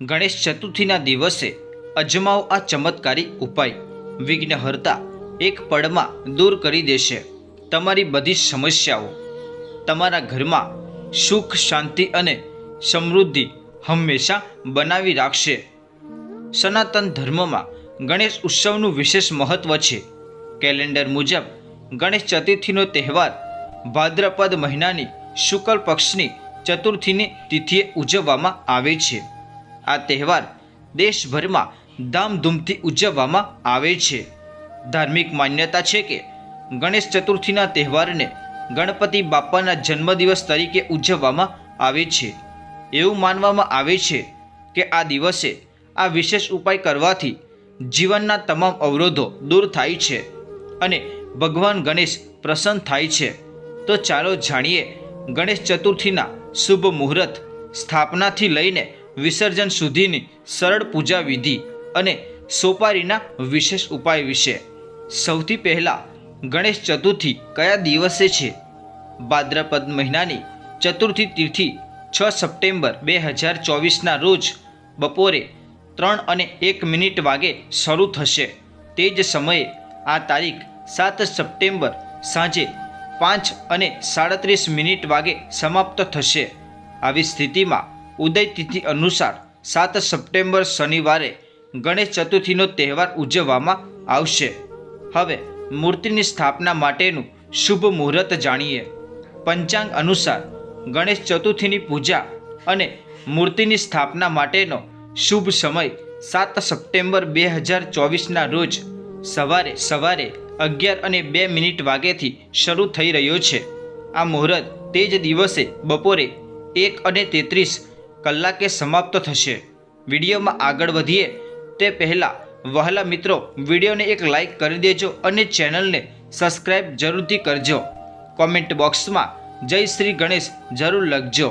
ગણેશ ચતુર્થીના દિવસે અજમાવો આ ચમત્કારી ઉપાય. વિઘ્નહર્તા એક પળમાં દૂર કરી દેશે તમારી બધી સમસ્યાઓ. તમારા ઘરમાં સુખ, શાંતિ અને સમૃદ્ધિ હંમેશા બનાવી રાખશે. સનાતન ધર્મમાં ગણેશ ઉત્સવનું વિશેષ મહત્વ છે. કેલેન્ડર મુજબ ગણેશ ચતુર્થીનો તહેવાર ભાદ્રપદ મહિનાની શુક્લ પક્ષની ચતુર્થીની તિથિએ ઉજવવામાં આવે છે. આ તહેવાર દેશભરમાં ધામધૂમથી ઉજવવામાં આવે છે. ધાર્મિક માન્યતા છે કે ગણેશ ચતુર્થીના તહેવારને ગણપતિ બાપાના જન્મદિવસ તરીકે ઉજવવામાં આવે છે. એવું માનવામાં આવે છે કે આ દિવસે આ વિશેષ ઉપાય કરવાથી જીવનના તમામ અવરોધો દૂર થાય છે અને ભગવાન ગણેશ પ્રસન્ન થાય છે. તો ચાલો જાણીએ ગણેશ ચતુર્થીના શુભ મુહૂર્ત સ્થાપનાથી લઈને વિસર્જન સુધીની સરળ પૂજા વિધિ અને સોપારીના વિશેષ ઉપાય વિશે. સૌથી પહેલાં ગણેશ ચતુર્થી કયા દિવસે છે? ભાદ્રપદ મહિનાની ચતુર્થી તિથિ છ સપ્ટેમ્બર બે હજાર ચોવીસના રોજ બપોરે ત્રણ અને એક મિનિટ વાગે શરૂ થશે. તે જ સમયે આ તારીખ સાત સપ્ટેમ્બર સાંજે પાંચ અને સાડત્રીસ મિનિટ વાગે સમાપ્ત થશે. આવી સ્થિતિમાં ઉદય તિથિ અનુસાર સાત સપ્ટેમ્બર શનિવારે ગણેશ ચતુર્થીનો તહેવાર ઉજવવામાં આવશે. હવે મૂર્તિની સ્થાપના માટેનું શુભ મુહૂર્ત જાણીએ. પંચાંગ અનુસાર ગણેશ ચતુર્થીની પૂજા અને મૂર્તિની સ્થાપના માટેનો શુભ સમય સાત સપ્ટેમ્બર બે હજાર ચોવીસના રોજ સવારે સવારે અગિયાર અને બે મિનિટ વાગ્યેથી શરૂ થઈ રહ્યો છે. આ મુહૂર્ત તે જ દિવસે બપોરે એક અને તેત્રીસ કલાકે સમાપ્ત થશે. વિડીયોમાં આગળ વધીએ તે પહેલાં વહાલા મિત્રો વિડીયોને એક લાઈક કરી દેજો અને ચેનલને સબસ્ક્રાઈબ જરૂરથી કરજો. કોમેન્ટ બોક્સમાં જય શ્રી ગણેશ જરૂર લખજો.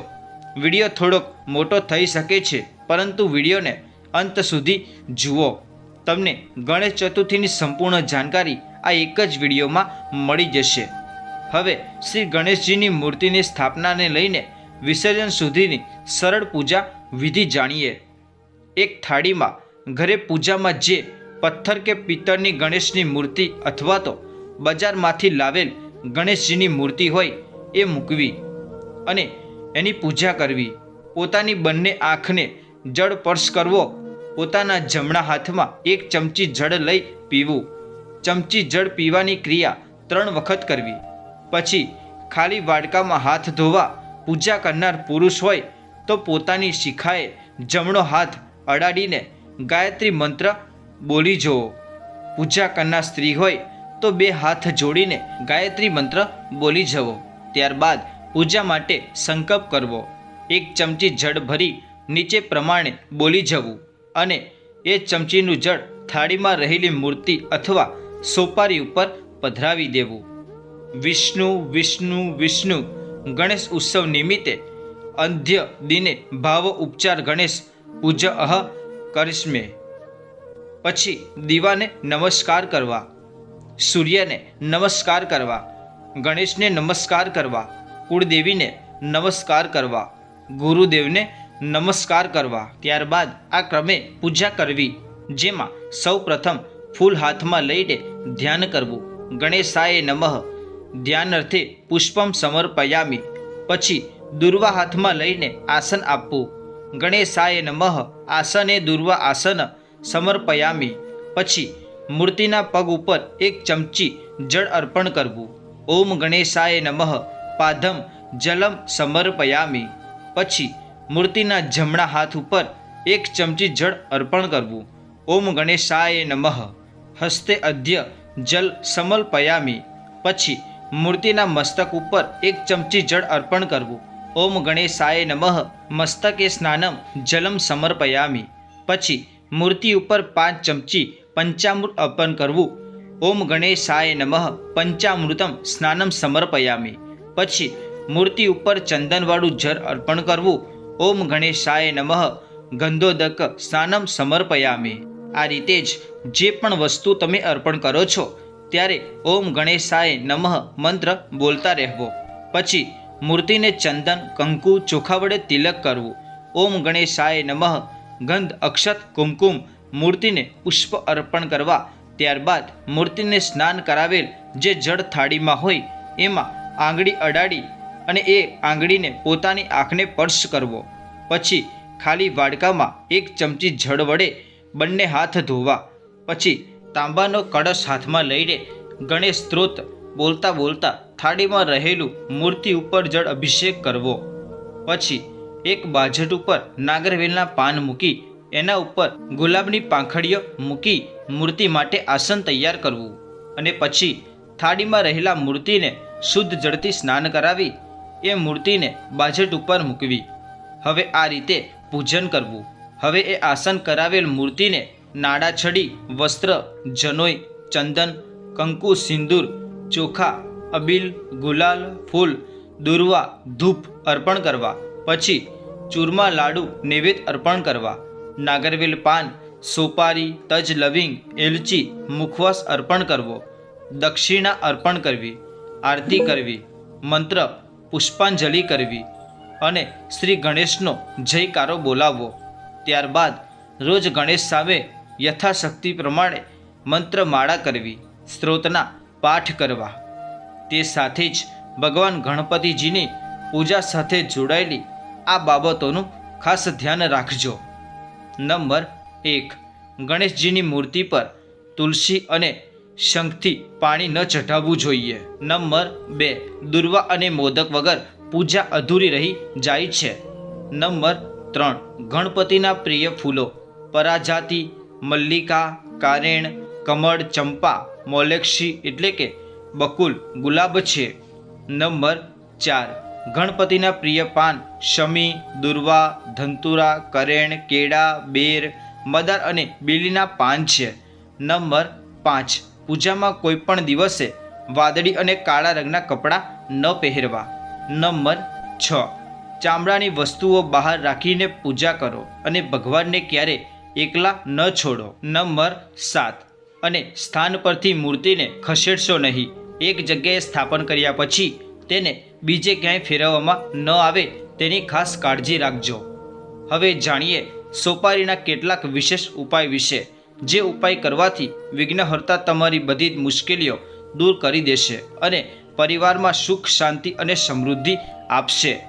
વીડિયો થોડોક મોટો થઈ શકે છે, પરંતુ વિડીયોને અંત સુધી જુઓ. તમને ગણેશ ચતુર્થીની સંપૂર્ણ જાણકારી આ એક જ વિડીયોમાં મળી જશે. હવે શ્રી ગણેશજીની મૂર્તિની સ્થાપનાને લઈને વિસર્જન સુધીની સરળ પૂજા વિધિ જાણીએ. એક થાળીમાં ઘરે પૂજામાં જે પથ્થર કે પિત્તળની ગણેશની મૂર્તિ અથવા તો બજારમાંથી લાવેલ ગણેશજીની મૂર્તિ હોય એ મૂકવી અને એની પૂજા કરવી. પોતાની બંને આંખને જળ સ્પર્શ કરવો, પોતાના જમણા હાથમાં એક ચમચી જળ લઈ પીવું, ચમચી જળ પીવાની ક્રિયા ત્રણ વખત કરવી. પછી ખાલી વાડકામાં હાથ ધોવા પૂજા કરનાર પુરુષ હોય તો પોતાની શિખાએ જમણો હાથ અડાડીને ગાયત્રી મંત્ર બોલી જવો પૂજા કરનાર સ્ત્રી હોય તો બે હાથ જોડીને ગાયત્રી મંત્ર બોલી જવો. ત્યારબાદ પૂજા માટે સંકલ્પ કરવો. એક ચમચી જળ ભરી નીચે પ્રમાણે બોલી જવું અને એ ચમચીનું જળ થાળીમાં રહેલી મૂર્તિ અથવા સોપારી ઉપર પધરાવી દેવું. વિષ્ણુ વિષ્ણુ વિષ્ણુ ગણેશ ઉત્સવ નિમિત્તે અંધ્ય દિને ભાવ ઉપચાર ગણેશ પૂજા અહ કરિશ્મે પછી દીવાને નમસ્કાર કરવા, સૂર્યને નમસ્કાર કરવા, ગણેશને નમસ્કાર કરવા, કુળદેવીને નમસ્કાર કરવા, ગુરુદેવને નમસ્કાર કરવા. ત્યારબાદ આ ક્રમે પૂજા કરવી, જેમાં સૌ પ્રથમ ફૂલ હાથમાં લઈને ધ્યાન કરવું. ગણેશાય નમઃ ધ્યાન અર્થે પુષ્પમ સમર્પયામી. પછી દુર્વા હાથમાં લઈને આસન આપવું. ગણેશાય નમઃ, આસને દુર્વા આસન, સમર્પયામી. પછી મૂર્તિના પગ ઉપર એક ચમચી જળ અર્પણ કરવું. ઓમ ગણેશાય નમઃ પાદમ જલમ સમર્પયામી. પછી મૂર્તિના જમણા હાથ ઉપર એક ચમચી જળ અર્પણ કરવું. ઓમ ગણેશાય નમઃ, હસ્તે અધ્ય જલ સમર્પયામી. પછી મૂર્તિના મસ્તક ઉપર એક ચમચી જળ અર્પણ કરવું. ઓમ ગણેશાય નમઃ. મસ્તકે સ્નાનમ જલમ સમર્પયામી. પછી મૂર્તિ ઉપર પાંચ ચમચી પંચામૃત અર્પણ કરવું. ઓમ ગણેશાય નમઃ. પંચામૃતમ સ્નાનમ સમર્પયામી. પછી મૂર્તિ ઉપર ચંદનવાળું જળ અર્પણ કરવું. ઓમ ગણેશાય નમઃ. ગંધોદક સ્નાનમ સમર્પયામી. આ રીતે જ જે પણ વસ્તુ તમે અર્પણ કરો છો ત્યારે ઓમ ગણેશાય નમઃ મંત્ર બોલતા રહેવો. પછી મૂર્તિને ચંદન, કંકુ, ચોખા વડે તિલક કરવું. ઓમ ગણેશાય નમઃ ગંધ, અક્ષત, કુમકુમ મૂર્તિને પુષ્પ અર્પણ કરવા. ત્યારબાદ મૂર્તિને સ્નાન કરાવેલ જે જળ થાળીમાં હોય, એમાં આંગળી અડાડી અને એ આંગળીને પોતાની આંખને સ્પર્શ કરવો. પછી ખાલી વાડકામાં એક ચમચી જળ વડે બંને હાથ ધોવા. પછી તાંબાનો કળશ હાથમાં લઈને ગણેશ સ્ત્રોત બોલતા બોલતા થાળીમાં રહેલું મૂર્તિ ઉપર જળ અભિષેક કરવો. પછી એક બાજટ ઉપર નાગરવેલના પાન મૂકી એના ઉપર ગુલાબની પાંખડીઓ મૂકી મૂર્તિ માટે આસન તૈયાર કરવું. અને પછી થાળીમાં રહેલા મૂર્તિને શુદ્ધ જળથી સ્નાન કરાવી એ મૂર્તિને બાજટ ઉપર મૂકવી. હવે આ રીતે પૂજન કરવું. હવે એ આસન કરાવેલ મૂર્તિને નાડા છડી, વસ્ત્ર, જનોઈ, ચંદન, કંકુ, સિંદૂર, ચોખા, અબીલ, ગુલાલ, ફૂલ, દુર્વા, ધૂપ અર્પણ કરવા. પછી ચૂરમા લાડુ નૈવેદ્ય અર્પણ કરવા. નાગરવેલ પાન, સોપારી, તજ લવિંગ, એલચી, મુખવાસ અર્પણ કરવો. દક્ષિણા અર્પણ કરવી. આરતી કરવી. મંત્ર, પુષ્પાંજલિ કરવી અને શ્રી ગણેશનો જયકારો બોલાવવો. ત્યારબાદ રોજ ગણેશ સામે યથાશક્તિ પ્રમાણે મંત્રમાળા કરવી, સ્ત્રોતના પાઠ કરવા. તે સાથે જ ભગવાન ગણપતિજીની પૂજા સાથે જોડાયેલી આ બાબતોનું ખાસ ધ્યાન રાખજો. નંબર એક. ગણેશજીની મૂર્તિ પર તુલસી અને શંખથી પાણી ન ચઢાવવું જોઈએ. નંબર બે. દુર્વા અને મોદક વગર પૂજા અધૂરી રહી જાય છે. નંબર ત્રણ. ગણપતિના પ્રિય ફૂલો, પરાજાતિ મલ્લિકા, કારેણ, કમળ, ચંપા, મોલેક્ષી એટલે કે બકુલ, ગુલાબ છે. નંબર ચાર. ગણપતિના પ્રિય પાન શમી, દુર્વા, ધંતુરા, કરેણ, કેળા, બેર, મદાર અને બીલીના પાન છે. નંબર પાંચ. પૂજામાં કોઈપણ દિવસે વાદળી અને કાળા રંગના કપડાં ન પહેરવા. નંબર છ. ચામડાની વસ્તુઓ બહાર રાખીને પૂજા કરો અને ભગવાનને ક્યારે એકલા ન છોડો. નંબર સાત. અને સ્થાન પરથી મૂર્તિને ખસેડશો નહીં. એક જગ્યાએ સ્થાપન કર્યા પછી તેને બીજે ક્યાંય ફેરવવામાં ન આવે તેની ખાસ કાળજી રાખજો. હવે જાણીએ સોપારીના કેટલાક વિશેષ ઉપાય વિશે, જે ઉપાય કરવાથી વિઘ્નહર્તા તમારી બધી મુશ્કેલીઓ દૂર કરી દેશે અને પરિવારમાં સુખ, શાંતિ અને સમૃદ્ધિ આપશે.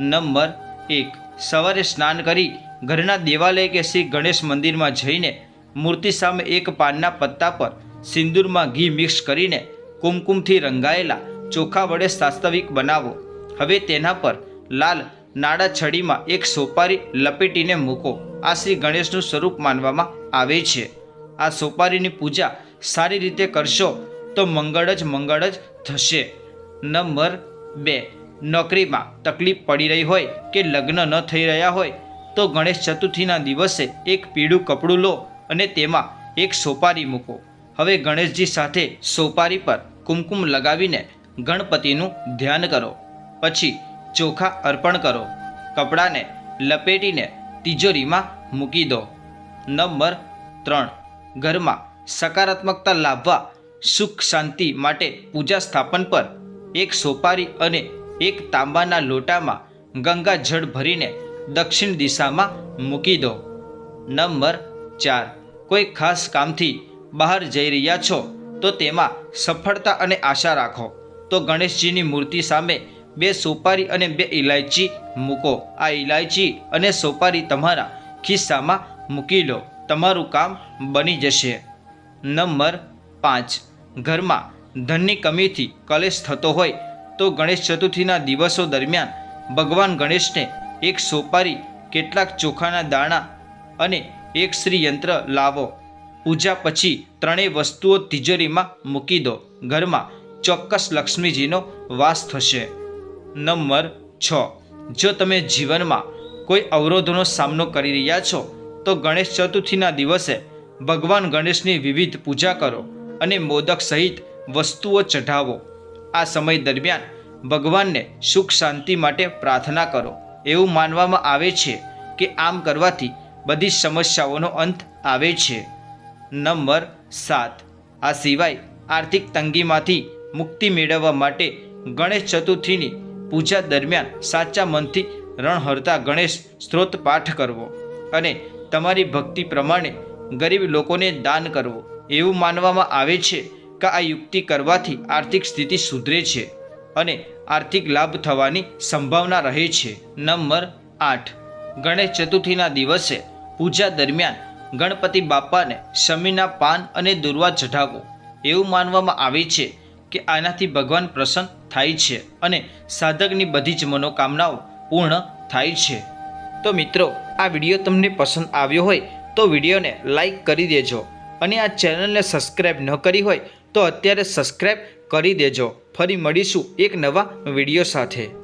નંબર એક. સવારે સ્નાન કરી ઘરના દેવાલય કે શ્રી ગણેશ મંદિરમાં જઈને મૂર્તિ સામે એક પાનના પત્તા પર સિંદૂરમાં ઘી મિક્સ કરીને કુમકુમથી રંગાયેલા ચોખા વડે સાસ્તવિક બનાવો. હવે તેના પર લાલ નાડા છડીમાં એક સોપારી લપેટીને મૂકો. આ શ્રી ગણેશનું સ્વરૂપ માનવામાં આવે છે. આ સોપારીની પૂજા સારી રીતે કરશો તો મંગળ જ મંગળ જ થશે. નંબર બે. નોકરીમાં તકલીફ પડી રહી હોય કે લગ્ન ન થઈ રહ્યા હોય તો ગણેશ ચતુર્થીના દિવસે એક પીળું કપડું લો અને તેમાં એક સોપારી મૂકો. હવે ગણેશજી સાથે સોપારી પર કુમકુમ લગાવીને ગણપતિનું ધ્યાન કરો. પછી ચોખા અર્પણ કરો. કપડાને લપેટીને તિજોરીમાં મૂકી દો. નંબર ત્રણ. ઘરમાં સકારાત્મકતા લાવવા, સુખ શાંતિ માટે પૂજા સ્થાપન પર એક સોપારી અને એક તાંબાના લોટામાં ગંગા જળ ભરીને દક્ષિણ દિશામાં મૂકી દો. નંબર ચાર. કોઈ ખાસ કામથી બહાર જઈ રહ્યા છો, તો તેમાં સફળતા અને આશા રાખો. તો ગણેશજીની મૂર્તિ સામે બે સોપારી અને બે ઇલાયચી મૂકો. આ ઇલાયચી અને સોપારી તમારા ખિસ્સામાં મૂકી લો. તમારું કામ બની જશે. નંબર પાંચ. ઘરમાં ધનની કમીથી કલેશ થતો હોય, તો ગણેશ ચતુર્થીના દિવસો દરમિયાન ભગવાન ગણેશને એક સોપારી, કેટલાક ચોખાના દાણા અને એક શ્રી યંત્ર લાવો. પૂજા પછી ત્રણેય વસ્તુઓ તિજોરીમાં મૂકી દો. ઘરમાં ચોક્કસ લક્ષ્મીજીનો વાસ થશે. નંબર છ. જો તમે જીવનમાં કોઈ અવરોધોનો સામનો કરી રહ્યા છો, તો ગણેશ ચતુર્થીના દિવસે ભગવાન ગણેશની વિવિધ પૂજા કરો અને મોદક સહિત વસ્તુઓ ચઢાવો. આ સમય દરમિયાન ભગવાનને સુખ શાંતિ માટે પ્રાર્થના કરો. એવું માનવામાં આવે છે કે આમ કરવાથી બધી સમસ્યાઓનો અંત આવે છે. નંબર સાત. આ સિવાય આર્થિક તંગીમાંથી મુક્તિ મેળવવા માટે ગણેશ ચતુર્થીની પૂજા દરમિયાન સાચા મનથી રણહરતા ગણેશ સ્ત્રોત પાઠ કરવો અને તમારી ભક્તિ પ્રમાણે ગરીબ લોકોને દાન કરવો એવું માનવામાં આવે છે કે આ યુક્તિ કરવાથી આર્થિક સ્થિતિ સુધરે છે અને આર્થિક લાભ થવાની સંભાવના રહે છે. નંબર આઠ. ગણેશ ચતુર્થીના દિવસે પૂજા દરમિયાન ગણપતિ બાપાને શમીના પાન અને દુર્વા ચઢાવો. એવું માનવામાં આવે છે કે આનાથી ભગવાન પ્રસન્ન થાય છે અને સાધકની બધી જ મનોકામનાઓ પૂર્ણ થાય છે. તો મિત્રો, આ વીડિયો તમને પસંદ આવ્યો હોય તો વિડીયોને લાઈક કરી દેજો અને આ ચેનલને સબસ્ક્રાઈબ ન કરી હોય તો અત્યારે સબસ્ક્રાઈબ કરી દેજો. ફરી મળીશું એક નવા વીડિયો સાથે.